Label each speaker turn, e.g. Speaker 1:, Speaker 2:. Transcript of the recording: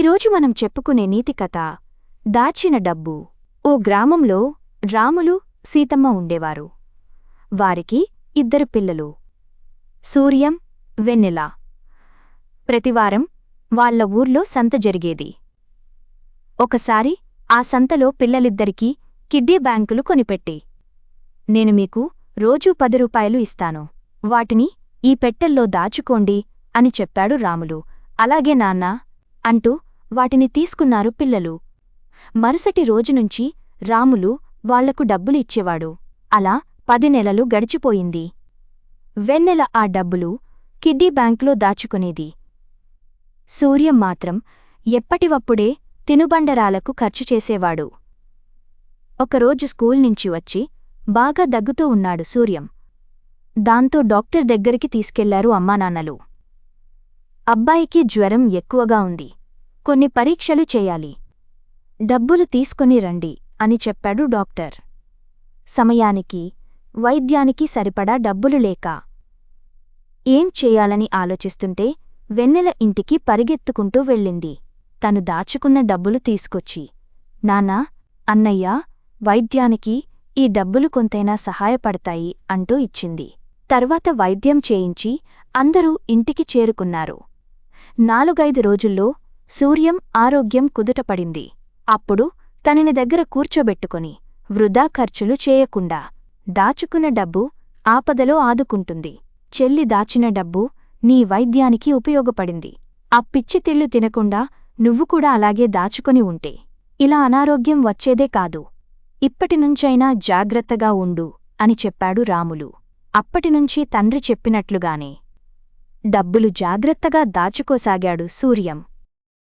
Speaker 1: ఈరోజు మనం చెప్పుకునే నీతి కథ దాచిన డబ్బు. ఓ గ్రామంలో రాములు సీతమ్మ ఉండేవారు. వారికి ఇద్దరు పిల్లలు. సూర్యం వెన్నెల. ప్రతివారం వాళ్ళ ఊర్లో సంత జరిగేది. ఒకసారి ఆ సంతలో పిల్లలిద్దరికీ కిడ్డీ బ్యాంకులు కొనిపెట్టి. నేను మీకు రోజూ పది రూపాయలు ఇస్తాను. వాటిని ఈ పెట్టెల్లో దాచుకోండి అని చెప్పాడు రాములు. అలాగే నాన్నా అంటూ వాటిని తీసుకున్నారు పిల్లలు. మరుసటి రోజునుంచి రాములు వాళ్ళకు డబ్బులు ఇచ్చేవాడు. అలా పది నెలలు గడిచిపోయింది. వెన్నెల ఆ డబ్బులు కిడ్డీ బ్యాంక్లో దాచుకునేది. సూర్యం మాత్రం ఎప్పటివప్పుడే తినుబండరాలకు ఖర్చు చేసేవాడు. ఒకరోజు స్కూల్ నుంచి వచ్చి బాగా దగ్గుతూ ఉన్నాడు సూర్యం. దాంతో డాక్టర్ దగ్గరికి తీసుకెళ్ళారు అమ్మానాన్నలు. అబ్బాయికి జ్వరం ఎక్కువగా ఉంది. కొన్ని పరీక్షలు చేయాలి. డబ్బులు తీసుకొని రండి అని చెప్పాడు డాక్టర్. సమయానికి వైద్యానికి సరిపడా డబ్బులు లేక. ఏం చేయాలని ఆలోచిస్తుంటే వెన్నెల ఇంటికి పరిగెత్తుకుంటూ వెళ్ళింది. తను దాచుకున్న డబ్బులు తీసుకొచ్చి నానా అన్నయ్యా వైద్యానికి ఈ డబ్బులు కొంతైనా సహాయపడతాయి అంటూ ఇచ్చింది. తర్వాత వైద్యం చేయించి అందరూ ఇంటికి చేరుకున్నారు. నాలుగైదు రోజుల్లో సూర్యం ఆరోగ్యం కుదుటపడింది. అప్పుడు తనని దగ్గర కూర్చోబెట్టుకొని వృధా ఖర్చులు చేయకుండా దాచుకున్న డబ్బు ఆపదలో ఆదుకుంటుంది. చెల్లి దాచిన డబ్బు నీ వైద్యానికి ఉపయోగపడింది. ఆ పిచ్చి తిళ్ళు తినకుండా నువ్వు కూడా అలాగే దాచుకొని ఉంటే ఇలా అనారోగ్యం వచ్చేదే కాదు. ఇప్పటినుంచైనా జాగ్రత్తగా ఉండు అని చెప్పాడు రాములు. అప్పటినుంచి తండ్రి చెప్పినట్లుగానే డబ్బులు జాగ్రత్తగా దాచుకోసాగాడు సూర్యం.